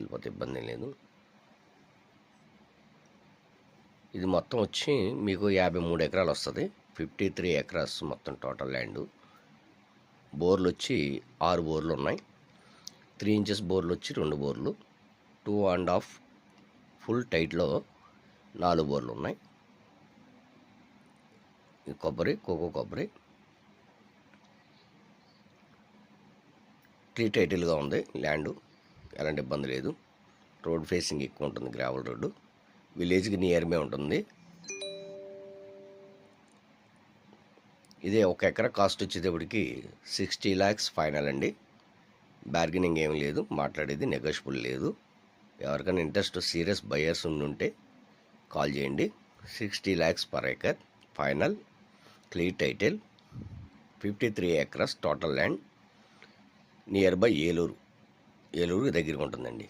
వెళ్ళిపోతే ఇబ్బంది లేదు. ఇది మొత్తం వచ్చి మీకు యాభై మూడు ఎకరాలు వస్తుంది. ఫిఫ్టీ త్రీ ఎకరాస్ మొత్తం టోటల్ ల్యాండ్. బోర్లు వచ్చి ఆరు బోర్లు ఉన్నాయి. త్రీ ఇంచెస్ బోర్లు వచ్చి రెండు బోర్లు. టూ అండ్ హాఫ్ ఫుల్ టైట్లో నాలుగు బోర్లు ఉన్నాయి. కొబ్బరి కోకో కొబ్బరి. ట్రీ టైటిల్గా ఉంది ల్యాండు. ఎలాంటి ఇబ్బంది లేదు. రోడ్ ఫేసింగ్ ఎక్కువ ఉంటుంది గ్రావెల్ రోడ్డు. విలేజ్కి నియర్మే ఉంటుంది. ఇదే ఒక ఎకరా కాస్ట్ వచ్చేటప్పటికి సిక్స్టీ ల్యాక్స్ ఫైనల్ అండి. బార్గెనింగ్ ఏం లేదు. మాట్లాడేది నెగోషియబుల్ లేదు. ఎవరికైనా ఇంట్రెస్ట్ సీరియస్ బయర్స్ ఉంటే కాల్ చేయండి. Sixty lakhs per acre final. Clear title. Fifty three acres total land. Near by Eluru. Eluru దగ్గరగా ఉంటుందండి